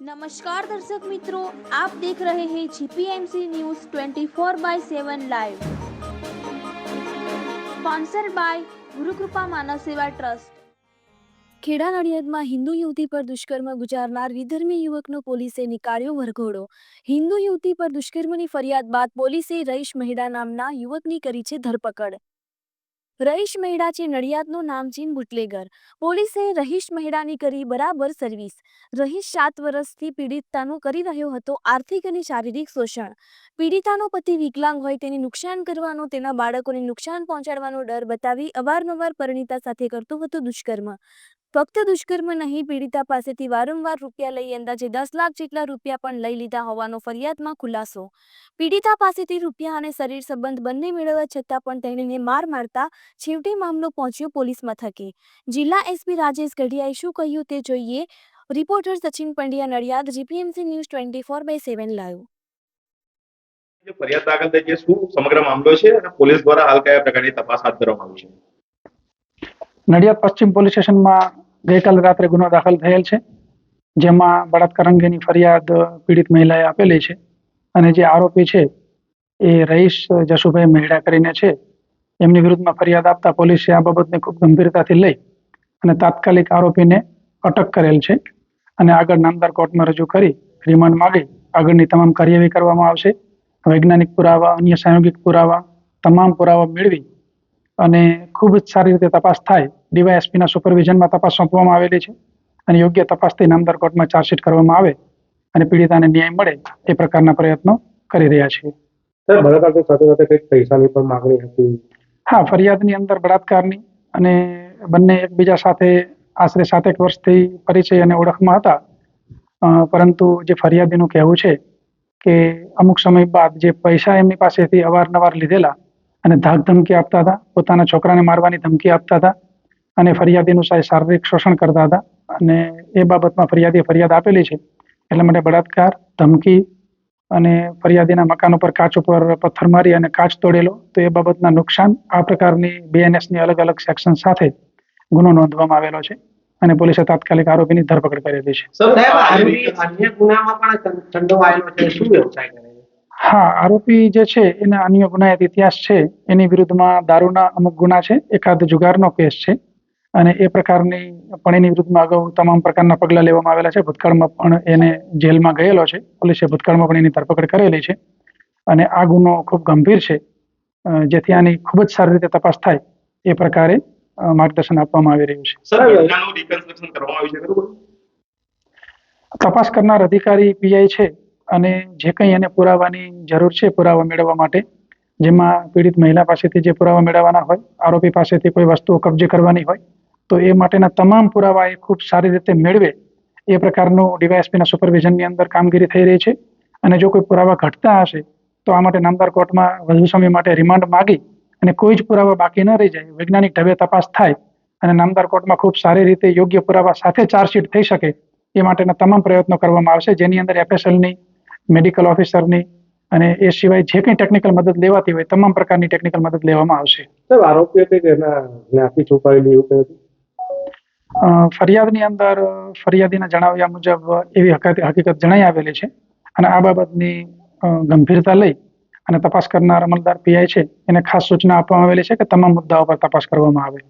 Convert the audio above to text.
નમસ્કાર દર્શક મિત્રો, આપ દેખ રહે હૈ GPMC news 24 by 7 live sponsor by Gurukrupa Manav Seva trust. Kheda નડિયાદમાં Hindu યુવતી પર દુષ્કર્મ ગુજારનાર વિધર્મી યુવકનો પોલીસે નીકાળ્યો વરઘોડો. હિન્દુ યુવતી પર દુષ્કર્મની ફરિયાદ બાદ પોલીસે રઈશ મહેડા નામના યુવકની કરી છે ધરપકડ. રહીશ મહેડા છે નડિયાદનો નામચીન બુટલેગર. પોલીસે રહીશ મહેડાની કરી બરાબર સર્વિસ રહીશ સાત વર્ષથી પીડિતાનું કરી રહ્યો હતો આર્થિક અને શારીરિક શોષણ. પીડિતાનો પતિ વિકલાંગ હોય તેને નુકસાન કરવાનો, તેના બાળકોને નુકસાન પહોંચાડવાનો ડર બતાવી અવારનવાર પરિણીતા સાથે કરતો હતો દુષ્કર્મ. ફક્ત દુષ્કર્મ નહીં, પીડિતા પાસેથી વારંવાર રૂપિયા લઈ અંદાજે દસ લાખ જેટલા રૂપિયા પણ લઈ લીધા હોવાનો ફરિયાદમાં ખુલાસો. પીડિતા પાસેથી રૂપિયા અને શરીર સંબંધ બંને મેળવવા છતાં પણ તેણીને માર મારતા છેવટે મામલો પહોંચ્યો પોલીસ મથકે. જિલ્લા એસપી રાજેશ ગઢિયાએ શું કહ્યું તે જોઈએ. Reporter Sachin Pandya Nadiad, GPMC news twenty four by seven live. ફરિયાદ દાખલ થઈ છે, શું સમગ્ર મામલો છે અને પોલીસ દ્વારા હાલ કયા પ્રકારની તપાસ હાથ ધરવામાં આવી છે? નડિયાદ પશ્ચિમ પોલીસ સ્ટેશનમાં ગઈકાલે રાત્રે ગુનો દાખલ થયેલ છે, જેમાં બળાત્કાર અંગેની ફરિયાદ પીડિત મહિલાએ આપેલી છે અને જે આરોપી છે એ રહીશ જશુભાઈ મહેડા કરીને છે. એમની વિરુદ્ધમાં ફરિયાદ આપતા પોલીસે આ બાબતને ખૂબ ગંભીરતાથી લઈ અને તાત્કાલિક આરોપીને અટક કરેલ છે અને આગળ નામદાર કોર્ટમાં રજૂ કરી રિમાન્ડ માંગી આગળની તમામ કાર્યવાહી કરવામાં આવશે. વૈજ્ઞાનિક પુરાવા, અન્ય સાયોગિક પુરાવા, તમામ પુરાવા મેળવી અને ખૂબ જ સારી રીતે તપાસ થાય. ડીવાયએસપીના સુપરવિઝનમાં તપાસ સોંપવામાં આવેલી છે અને યોગ્ય તપાસથી નામદાર કોર્ટમાં ચાર્જશીટ કરવામાં આવે અને પીડિતાને ન્યાય મળે એ પ્રકારના પ્રયત્નો કરી રહ્યા છીએ. સર બળાત્કાર સાથે સાથે કંઈક પૈસાની પણ માંગણી હતી? હા ફરિયાદની અંદર બળાત્કારની અને બંને એકબીજા સાથે આશરે સાતેક વર્ષથી પરિચય અને ઓળખમાં હતા. પરંતુ જે ફરિયાદીનું કહેવું છે કે અમુક સમય બાદ જે પૈસા એમની પાસેથી અવારનવાર લીધેલા અને ધાક ધમકી આપતા હતા. પોતાના છોકરાને મારવાની ધમકી આપતા હતા અને ફરિયાદીનું શારીરિક શોષણ કરતા હતા. અને એ બાબતમાં ફરિયાદીએ ફરિયાદ આપેલી છે. એટલે માટે બળાત્કાર ધમકી અને ફરિયાદીના મકાન ઉપર કાચ ઉપર પથ્થર મારી અને કાચ તોડેલો તો એ બાબતના નુકસાન આ પ્રકારની બીએનએસની અલગ અલગ સેક્શન સાથે ગુનો નોંધવામાં આવેલો છે અને પોલીસે તાત્કાલિક આરોપીની ધરપકડ કરેલી છે. અન્ય ગુનામાં પણ સંડોવાયેલો છે. શું વ્યવસાય કરે? છે હા આરોપી જે છે એના અન્ય ગુનાહિત ઇતિહાસ છે. એની વિરુદ્ધમાં દારૂના અમુક ગુના છે. એકાદ જુગારનો કેસ છે. અને એ પ્રકારની પણ એની વિરુદ્ધમાં અગાઉ તમામ પ્રકારના પગલાં લેવામાં આવેલા છે. ભૂતકાળમાં પણ એને જેલમાં ગયેલો છે. પોલીસે ભૂતકાળમાં પણ એની ધરપકડ કરેલી છે. અને આ ગુનો ખૂબ ગંભીર છે. જેથી આની ખૂબ જ સારી રીતે તપાસ થાય એ પ્રકારે માર્ગદર્શન આપવામાં આવી રહ્યું છે. તપાસ કરનાર અધિકારી પીઆઈ છે. અને જે કંઈ એને પુરાવાની જરૂર છે, પુરાવા મેળવવા માટે, જેમાં પીડિત મહિલા પાસેથી જે પુરાવા મેળવવાના હોય, આરોપી પાસેથી કોઈ વસ્તુઓ કબજે કરવાની હોય, તો એ માટેના તમામ પુરાવા એ ખૂબ સારી રીતે મેળવે એ પ્રકારનું ડીવાયએસપીના સુપરવિઝનની અંદર કામગીરી થઈ રહી છે. અને જો કોઈ પુરાવા ઘટતા હશે, તો આ માટે નામદાર કોર્ટમાં વધુ સમય માટે રિમાન્ડ માગી અને કોઈ જ પુરાવા બાકી ન રહી જાય, વૈજ્ઞાનિક ઢબે તપાસ થાય અને નામદાર કોર્ટમાં ખૂબ સારી રીતે યોગ્ય પુરાવા સાથે ચાર્જશીટ થઈ શકે, એ માટેના તમામ પ્રયત્નો કરવામાં આવશે. જેની અંદર એફએસએલની મેડિકલ ઓફિસરની અને એ સિવાય જે કંઈ ટેકનિકલ મદદ લેવાતી હોય તમામ પ્રકારની ટેકનિકલ મદદ લેવામાં આવશે. સાહેબ આરોપીએ કંઈક એના જ્ઞાતિ છુપાવેલી એવું કંઈ અ, ફરિયાદની અંદર ફરિયાદીના જણાવ્યા મુજબ એવી હકીકત હકીકત જણાઈ આવેલી છે અને આ બાબતની ગંભીરતા લઈ અને તપાસ કરનાર અમલદાર પીઆઈ છે. એને ખાસ સૂચના આપવામાં આવેલી છે કે તમામ મુદ્દાઓ પર તપાસ કરવામાં આવે.